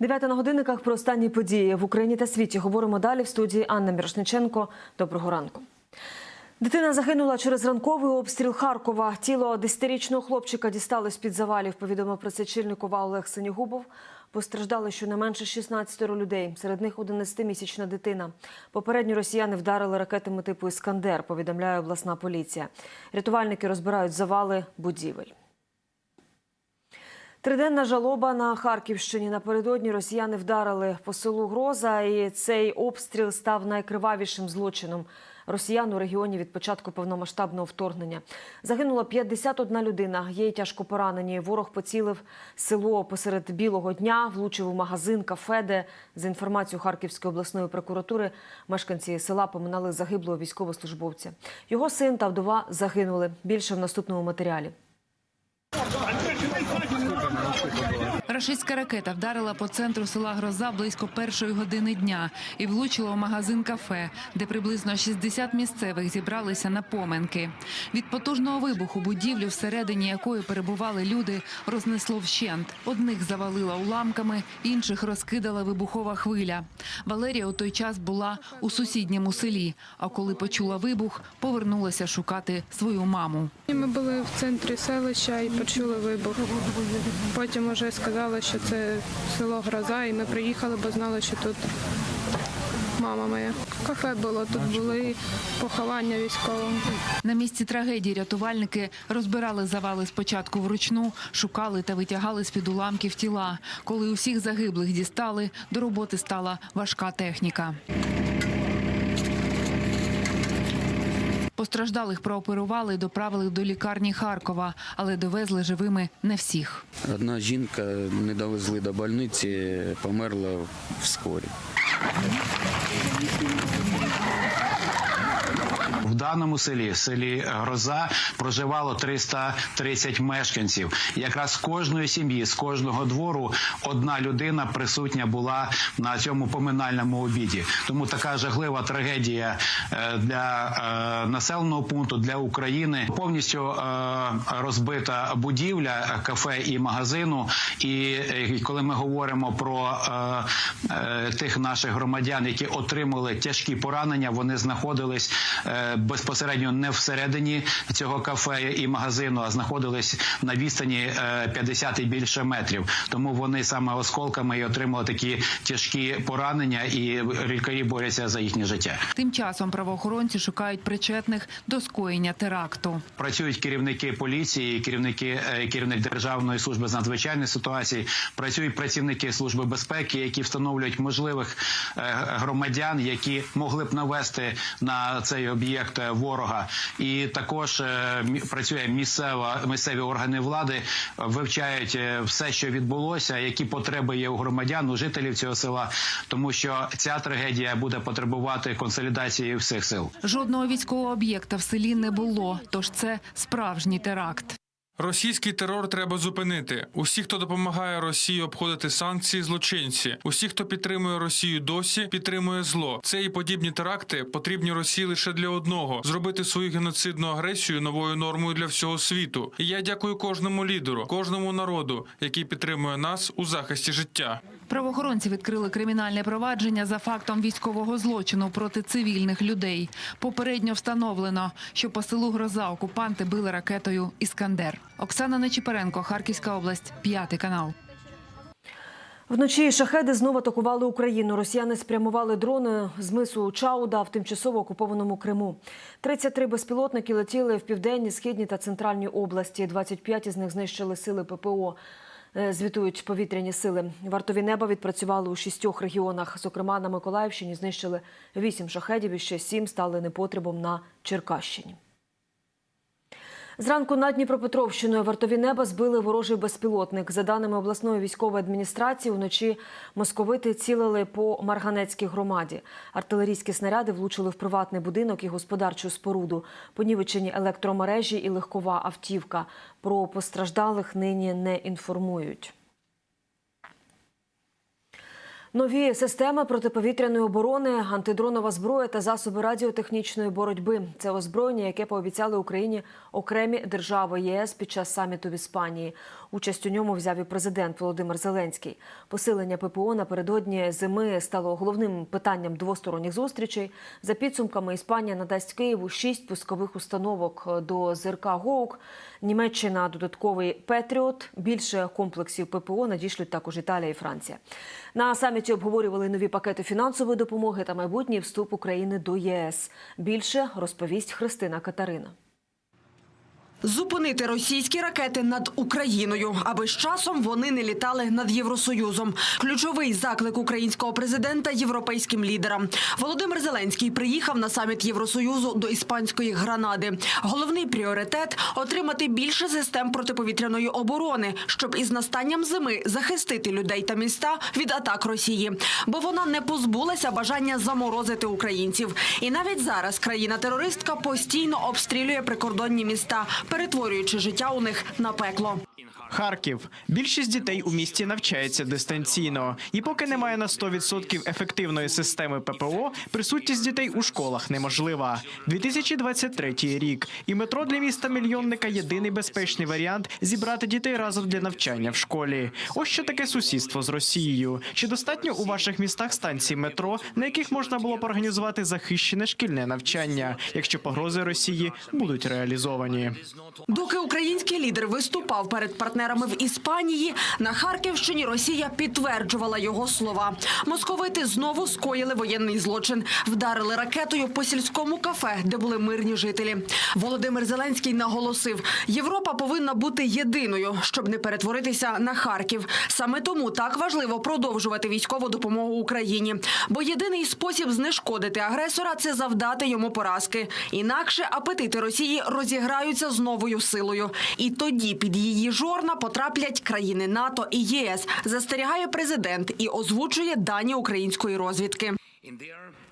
Дев'ята на годинниках про останні події в Україні та світі. Говоримо далі в студії Анна Мірошниченко. Доброго ранку. Дитина загинула через ранковий обстріл Харкова. Тіло десятирічного хлопчика дістали з-під завалів. Повідомив про це Чільникова Олег Синігубов. Постраждали щонайменше 16 людей. Серед них 11-місячна дитина. Попередньо росіяни вдарили ракетами типу Іскандер. Повідомляє обласна поліція. Рятувальники розбирають завали будівель. Триденна жалоба на Харківщині. Напередодні росіяни вдарили по селу Гроза, і цей обстріл став найкривавішим злочином росіян у регіоні від початку повномасштабного вторгнення. Загинула 51 людина. Є тяжко поранені. Ворог поцілив село посеред білого дня, влучив у магазин, кафе, де за інформацією Харківської обласної прокуратури мешканці села поминали загиблого військовослужбовця. Його син та вдова загинули. Більше в наступному матеріалі. Рашистська ракета вдарила по центру села Гроза близько першої години дня і влучила у магазин кафе, де приблизно 60 місцевих зібралися на поминки. Від потужного вибуху будівлю, всередині якої перебували люди, рознесло вщент. Одних завалила уламками, інших розкидала вибухова хвиля. Валерія у той час була у сусідньому селі. А коли почула вибух, повернулася шукати свою маму. Ми були в центрі селища і почули вибух. Потім вже сказали, що це село Гроза, і ми приїхали, бо знали, що тут мама моя. Кафе було, тут були поховання військового. На місці трагедії рятувальники розбирали завали спочатку вручну, шукали та витягали з-під уламків тіла. Коли усіх загиблих дістали, до роботи стала важка техніка. Постраждалих прооперували і доправили до лікарні Харкова, але довезли живими не всіх. Одна жінка не довезли до больниці, померла вскорі. Даному селі, селі Гроза, проживало 330 мешканців. Якраз з кожної сім'ї, з кожного двору одна людина присутня була на цьому поминальному обіді. Тому така жахлива трагедія е, для е, населеного пункту, для України. Повністю е, розбита будівля кафе і магазину. І е, коли ми говоримо про е, е, тих наших громадян, які отримали тяжкі поранення, вони знаходились е, безпосередньо не всередині цього кафе і магазину, а знаходились на відстані е, 50 і більше метрів. Тому вони саме осколками і отримали такі тяжкі поранення, і лікарі борються за їхнє життя. Тим часом правоохоронці шукають причетних до скоєння теракту. Працюють керівники поліції, керівники е, керівник державної служби з надзвичайних ситуацій. Працюють працівники служби безпеки, які встановлюють можливих е, громадян, які могли б навести на цей об'єкт е, ворога. І також е, працює місцева місцеві органи влади, вивчають е, все, що відбулося, які потреби є у громадян, у жителів цього села, тому що ця трагедія буде потребувати консолідації всіх сил. Жодного військового об'єкта в селі не було, тож це справжній теракт. Російський терор треба зупинити. Усі, хто допомагає Росії обходити санкції, злочинці. Усі, хто підтримує Росію досі, підтримує зло. Це і подібні теракти потрібні Росії лише для одного зробити свою геноцидну агресію новою нормою для всього світу. І я дякую кожному лідеру, кожному народу, який підтримує нас у захисті життя. Правоохоронці відкрили кримінальне провадження за фактом військового злочину проти цивільних людей. Попередньо встановлено, що по селу Гроза окупанти били ракетою Іскандер. Оксана Нечіпоренко, Харківська область, п'ятий канал. Вночі шахеди знову атакували Україну. Росіяни спрямували дрони з мису Чауда в тимчасово окупованому Криму. 33 безпілотники летіли в південній, східній та центральній області. 25 із них знищили сили ППО. Е, Звітують повітряні сили. Вартові неба відпрацювали у шістьох регіонах. Зокрема, на Миколаївщині знищили вісім шахедів і ще сім стали непотребом на Черкащині. Зранку над Дніпропетровщиною вартові неба збили ворожий безпілотник. За даними обласної військової адміністрації, вночі московити цілили по Марганецькій громаді. Артилерійські снаряди влучили в приватний будинок і господарчу споруду. Понівечені електромережі і легкова автівка. Про постраждалих нині не інформують. Нові системи протиповітряної оборони, антидронова зброя та засоби радіотехнічної боротьби це озброєння, яке пообіцяли Україні окремі держави ЄС під час саміту в Іспанії. Участь у ньому взяв і президент Володимир Зеленський. Посилення ППО напередодні зими стало головним питанням двосторонніх зустрічей. За підсумками Іспанія надасть Києву шість пускових установок до ЗРК ГОУК. Німеччина додатковий Петріот. Більше комплексів ППО надішлють також Італія і Франція. На саміті обговорювали нові пакети фінансової допомоги та майбутній вступ України до єС. Більше розповість Христина Катарина. Зупинити російські ракети над Україною, аби з часом вони не літали над Євросоюзом. Ключовий заклик українського президента європейським лідерам. Володимир Зеленський приїхав на саміт Євросоюзу до іспанської Гранади. Головний пріоритет отримати більше систем протиповітряної оборони, щоб із настанням зими захистити людей та міста від атак Росії, бо вона не позбулася бажання заморозити українців. І навіть зараз країна-терористка постійно обстрілює прикордонні міста, перетворюючи життя у них на пекло. Харків. Більшість дітей у місті навчається дистанційно. І поки немає на 100% ефективної системи ППО, присутність дітей у школах неможлива. 2023 рік. І метро для міста мільйонника єдиний безпечний варіант зібрати дітей разом для навчання в школі. Ось що таке сусідство з Росією. Чи достатньо у ваших містах станцій метро, на яких можна було б організувати захищене шкільне навчання, якщо погрози Росії будуть реалізовані? Доки український лідер виступав перед партнерами в Іспанії, на Харківщині Росія підтверджувала його слова. Московити знову скоїли воєнний злочин, вдарили ракетою по сільському кафе, де були мирні жителі. Володимир Зеленський наголосив: Європа повинна бути єдиною, щоб не перетворитися на Харків. Саме тому так важливо продовжувати військову допомогу Україні, бо єдиний спосіб знешкодити агресора це завдати йому поразки. Інакше апетити Росії розіграються з новою силою, і тоді під її жорна потраплять країни НАТО і ЄС. Застерігає президент і озвучує дані української розвідки.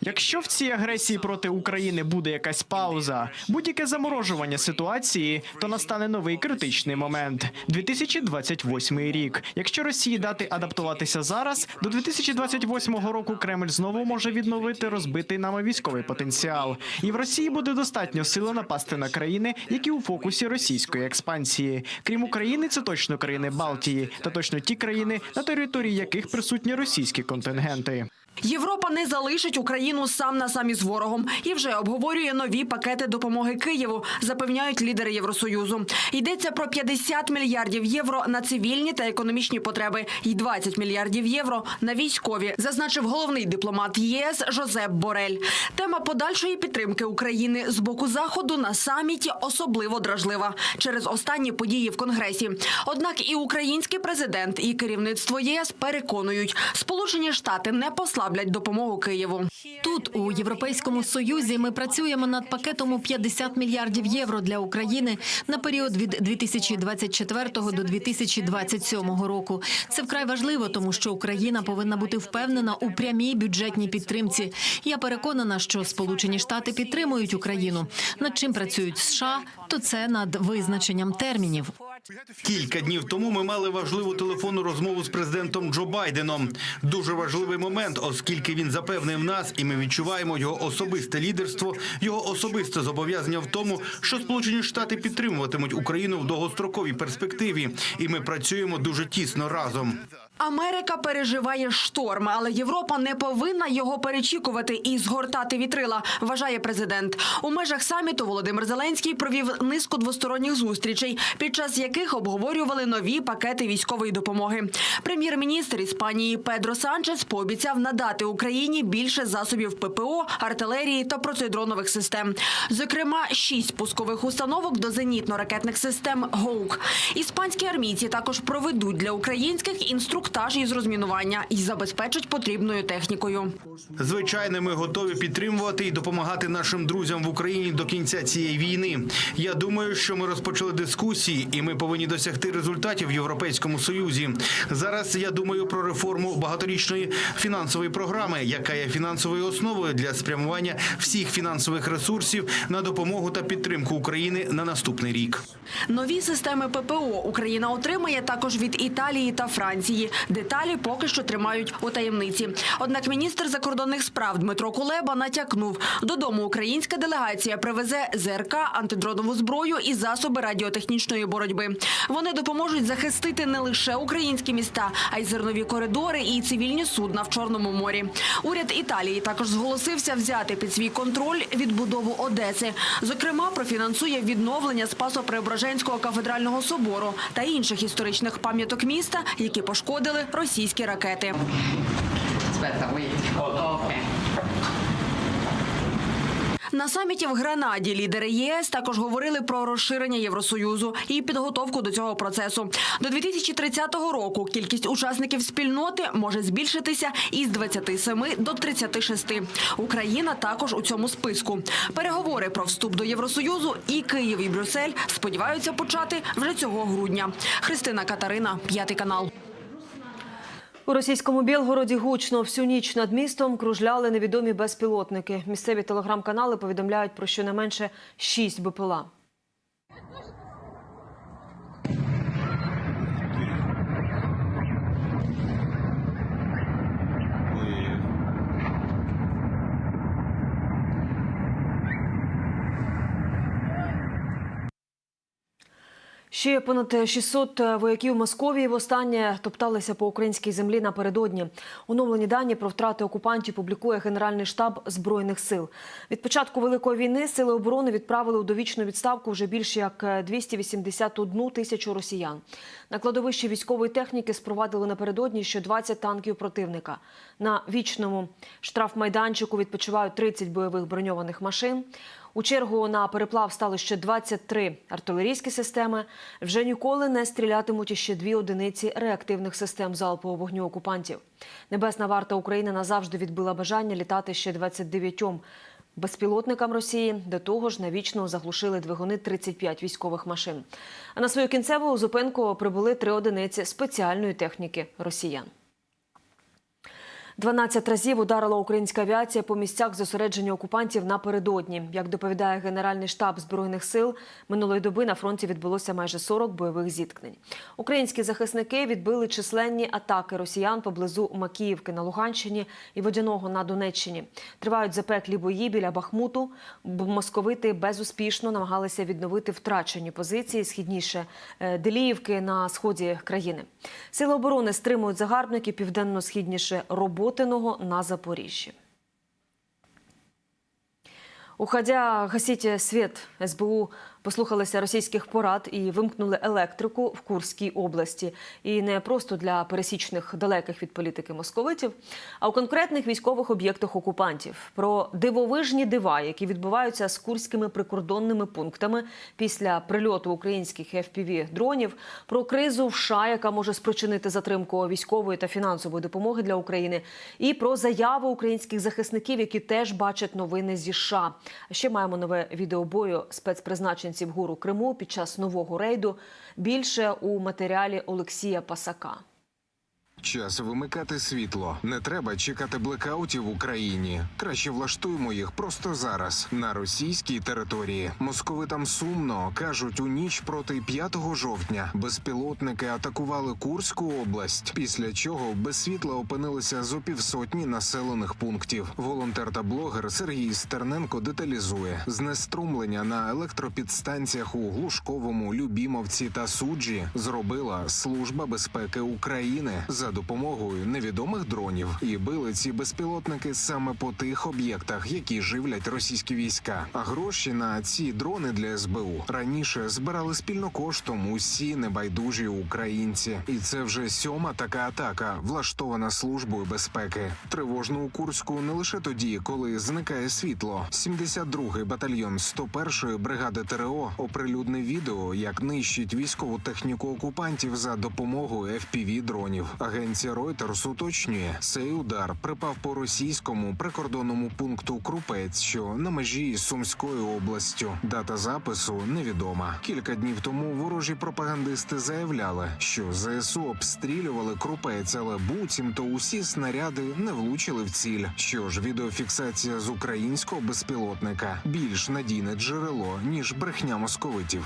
Якщо в цій агресії проти України буде якась пауза, будь-яке заморожування ситуації, то настане новий критичний момент 2028 рік. Якщо Росії дати адаптуватися зараз, до 2028 року Кремль знову може відновити розбитий нами військовий потенціал, і в Росії буде достатньо сили напасти на країни, які у фокусі російської експансії. Крім України, це точно країни Балтії та точно ті країни, на території яких присутні російські контингенти. Європа не залишить Україну сам на самі з ворогом і вже обговорює нові пакети допомоги Києву, запевняють лідери Євросоюзу. Йдеться про 50 мільярдів євро на цивільні та економічні потреби і 20 мільярдів євро на військові, зазначив головний дипломат ЄС Жозеп Борель. Тема подальшої підтримки України з боку заходу на саміті особливо дражлива через останні події в Конгресі. Однак і український президент, і керівництво ЄС переконують, Сполучені Штати не послаблять допомогу Києву. Тут у Європейському Союзі ми працюємо над пакетом у 50 мільярдів євро для України на період від 2024 до 2027 року. Це вкрай важливо, тому що Україна повинна бути впевнена у прямій бюджетній підтримці. Я переконана, що Сполучені Штати підтримують Україну. Над чим працюють США, то це над визначенням термінів. Кілька днів тому ми мали важливу телефонну розмову з президентом Джо Байденом. Дуже важливий момент, оскільки він запевнив нас, і ми відчуваємо його особисте лідерство, його особисте зобов'язання в тому, що Сполучені Штати підтримуватимуть Україну в довгостроковій перспективі, і ми працюємо дуже тісно разом. Америка переживає шторм, але Європа не повинна його перечікувати і згортати вітрила, вважає президент. У межах саміту Володимир Зеленський провів низку двосторонніх зустрічей, під час яких обговорювали нові пакети військової допомоги. Прем'єр-міністр Іспанії Педро Санчес пообіцяв надати Україні більше засобів ППО, артилерії та протидронових систем. Зокрема, шість пускових установок до зенітно-ракетних систем ГОУК. Іспанські армійці також проведуть для українських інструктаж із розмінування і забезпечать потрібною технікою. Звичайно, ми готові підтримувати і допомагати нашим друзям в Україні до кінця цієї війни. Я думаю, що ми розпочали дискусії, і ми повинні досягти результатів в Європейському Союзі. Зараз я думаю про реформу багаторічної фінансової програми, яка є фінансовою основою для спрямування всіх фінансових ресурсів на допомогу та підтримку України на наступний рік. Нові системи ППО Україна отримає також від Італії та Франції. Деталі поки що тримають у таємниці. Однак міністр закордонних справ Дмитро Кулеба натякнув, додому українська делегація привезе ЗРК, антидронову зброю і засоби радіотехнічної боротьби. Вони допоможуть захистити не лише українські міста, а й зернові коридори і цивільні судна в Чорному морі. Уряд Італії також зголосився взяти під свій контроль відбудову Одеси. Зокрема, профінансує відновлення Спасо-Преображенського кафедрального собору та інших історичних пам'яток міста, які пошкодили російські ракети. На саміті в Гранаді лідери єС також говорили про розширення Євросоюзу і підготовку до цього процесу. До 2030 року кількість учасників спільноти може збільшитися із 27 до 36. Україна також у цьому списку. Переговори про вступ до Євросоюзу і Київ і Брюссель сподіваються почати вже цього грудня. Христина Катарина, п'ятий канал. У російському Білгороді гучно всю ніч над містом кружляли невідомі безпілотники. Місцеві телеграм-канали повідомляють про щонайменше шість БПЛА. Ще понад 600 вояків Московії востаннє топталися по українській землі напередодні. Оновлені дані про втрати окупантів публікує Генеральний штаб Збройних сил. Від початку Великої війни сили оборони відправили у довічну відставку вже більше як 281 тисячу росіян. На кладовищі військової техніки спровадили напередодні ще 20 танків противника. На вічному штрафмайданчику відпочивають 30 бойових броньованих машин. У чергу на переплав стали ще 23 артилерійські системи. Вже ніколи не стрілятимуть іще дві одиниці реактивних систем залпового вогню окупантів. Небесна варта України назавжди відбила бажання літати ще 29 безпілотникам Росії. До того ж, навічно заглушили двигуни 35 військових машин. А на свою кінцеву зупинку прибули три одиниці спеціальної техніки росіян. 12 разів ударила українська авіація по місцях зосередження окупантів напередодні. Як доповідає Генеральний штаб збройних сил, минулої доби на фронті відбулося майже 40 бойових зіткнень. Українські захисники відбили численні атаки росіян поблизу Макіївки на Луганщині і Водяного на Донеччині. Тривають запеклі бої біля Бахмуту. Московити безуспішно намагалися відновити втрачені позиції східніше е, Деліївки на сході країни. Сили оборони стримують загарбників південно-східніше Роботиного на Запоріжжі. Уходя гасите світ, СБУ послухалися російських порад і вимкнули електрику в Курській області. І не просто для пересічних далеких від політики московитів, а у конкретних військових об'єктах окупантів. Про дивовижні дива, які відбуваються з курськими прикордонними пунктами після прильоту українських fpv дронів, про кризу в США, яка може спричинити затримку військової та фінансової допомоги для України, і про заяву українських захисників, які теж бачать новини зі США. Ще маємо нове відео бою спецпризначенців ГУРу Криму під час нового рейду. Більше у матеріалі Олексія Пасака. Час вимикати світло. Не треба чекати блекаутів в Україні. Краще влаштуємо їх просто зараз на російській території. Московитам сумно кажуть, у ніч проти 5 жовтня безпілотники атакували Курську область, після чого без світла опинилися зо півсотні населених пунктів. Волонтер та блогер Сергій Стерненко деталізує знеструмлення на електропідстанціях у Глушковому, Любімовці та Суджі зробила служба безпеки України за допомогою невідомих дронів. І били ці безпілотники саме по тих об'єктах, які живлять російські війська. А гроші на ці дрони для СБУ раніше збирали спільно коштом усі небайдужі українці. І це вже сьома така атака, влаштована службою безпеки. Тривожно у Курську не лише тоді, коли зникає світло. 72-й батальйон 101-ї бригади ТРО оприлюднив відео, як нищить військову техніку окупантів за допомогою fpv дронів. Агенція Reuters уточнює, цей удар припав по російському прикордонному пункту Крупець, що на межі із Сумською областю. Дата запису невідома. Кілька днів тому ворожі пропагандисти заявляли, що ЗСУ обстрілювали Крупець, але буцімто усі снаряди не влучили в ціль. Що ж, відеофіксація з українського безпілотника більш надійне джерело ніж брехня московитів.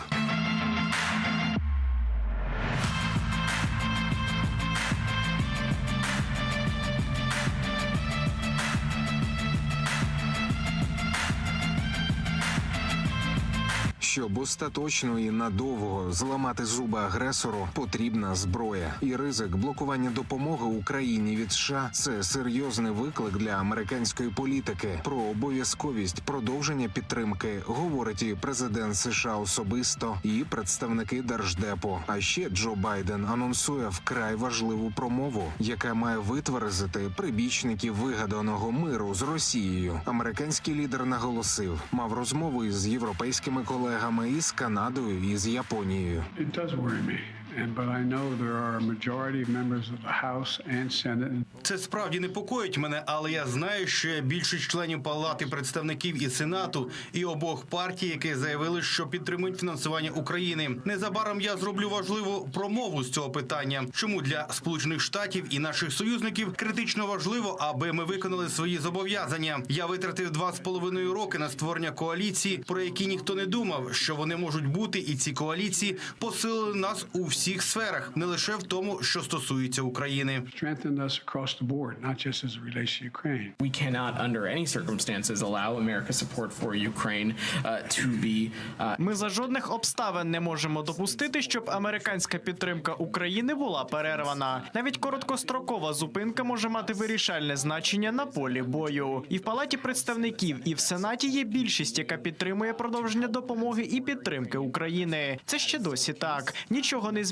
Остаточно і надовго зламати зуби агресору, потрібна зброя. І ризик блокування допомоги Україні від США це серйозний виклик для американської політики. Про обов'язковість продовження підтримки говорить і президент США особисто, і представники держдепу. А ще Джо Байден анонсує вкрай важливу промову, яка має витверзити прибічників вигаданого миру з Росією. Американський лідер наголосив, мав розмову із європейськими колегами, із Канадою і з Японією. Це справді непокоїть мене, але я знаю, що є більшість членів палати представників і сенату і обох партій, які заявили, що підтримують фінансування України. Незабаром я зроблю важливу промову з цього питання. Чому для сполучених штатів і наших союзників критично важливо, аби ми виконали свої зобов'язання. Я витратив два з половиною роки на створення коаліції, про які ніхто не думав, що вони можуть бути, і ці коаліції посилили нас у всіх сферах, не лише в тому, що стосується України. We cannot, under any circumstances, allow America's support for Ukraine uh, to be uh, Ми за жодних обставин не можемо допустити, щоб американська підтримка України була перервана. Навіть короткострокова зупинка може мати вирішальне значення на полі бою. І в палаті представників, і в сенаті є більшість, яка підтримує продовження допомоги і підтримки України. Це ще досі так. Нічого не змінилося,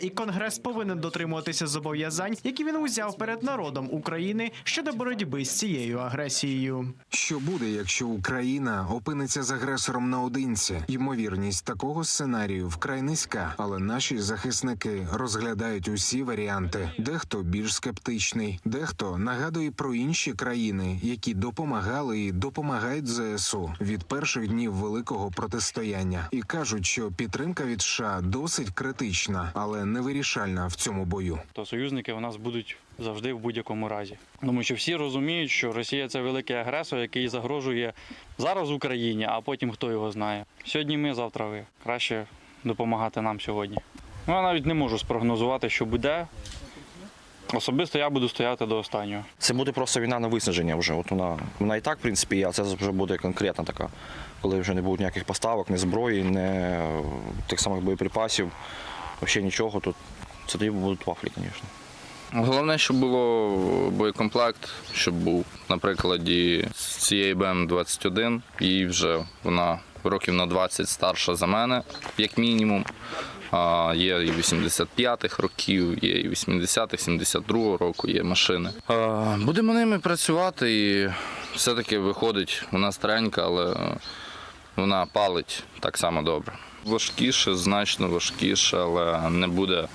і конгрес повинен дотримуватися зобов'язань, які він узяв перед народом України щодо боротьби з цією агресією. Що буде, якщо Україна опиниться з агресором наодинці? Ймовірність такого сценарію вкрай низька, але наші захисники розглядають усі варіанти. Дехто більш скептичний, дехто нагадує про інші країни, які допомагали і допомагають ЗСУ від перших днів великого протистояння, і кажуть, що підтримка від США досить критична, але не вирішальна в цьому бою. то союзники у нас будуть завжди в будь-якому разі. Тому що всі розуміють, що Росія це великий агресор, який загрожує зараз Україні, а потім хто його знає. Сьогодні ми, завтра ви. Краще допомагати нам сьогодні. Ну, я навіть не можу спрогнозувати, що буде. Особисто я буду стояти до останнього. Це буде просто війна на виснаження вже. От вона, вона і так, в принципі, є, а це вже буде конкретна така, коли вже не буде ніяких поставок, ні зброї, ні тих самих боєприпасів, взагалі нічого, то це тоді будуть вафлі, звісно. Головне, щоб було боєкомплект, щоб був на прикладі цієї БМ-21. Їй вже вона років на 20 старша за мене, як мінімум. А є і 85-х років, є і 80-х, 72-го року є машини. А, Будемо ними працювати і все-таки виходить, вона старенька, але вона палить так само добре. Важкіше, значно важкіше, але не буде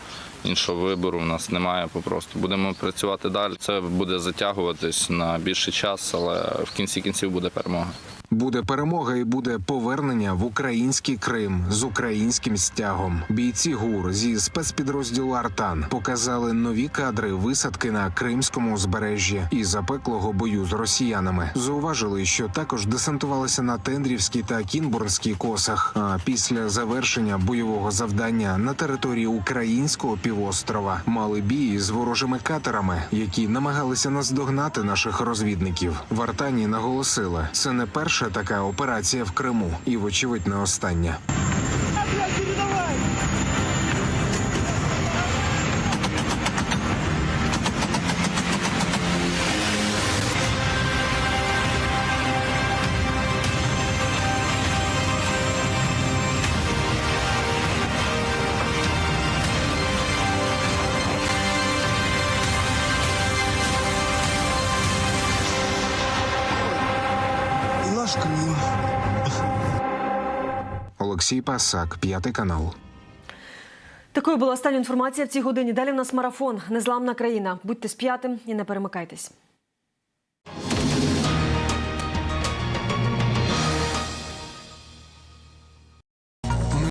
іншого вибору. У нас немає попросту. Будемо працювати далі. Це буде затягуватись на більший час, але в кінці кінців буде перемога. Буде перемога і буде повернення в український Крим з українським стягом. Бійці ГУР зі спецпідрозділу Артан показали нові кадри висадки на кримському узбережжі і запеклого бою з росіянами. Зауважили, що також десантувалися на Тендрівській та Кінбурнській косах. А після завершення бойового завдання на території українського півострова мали бій з ворожими катерами, які намагалися наздогнати наших розвідників. В Артані наголосили, це не перша така операція в Криму, і вочевидь не остання. Олексій Пасак, п'ятий канал. Такою була остання інформація в цій годині. Далі в нас марафон. Незламна країна. Будьте з п'ятим і не перемикайтесь.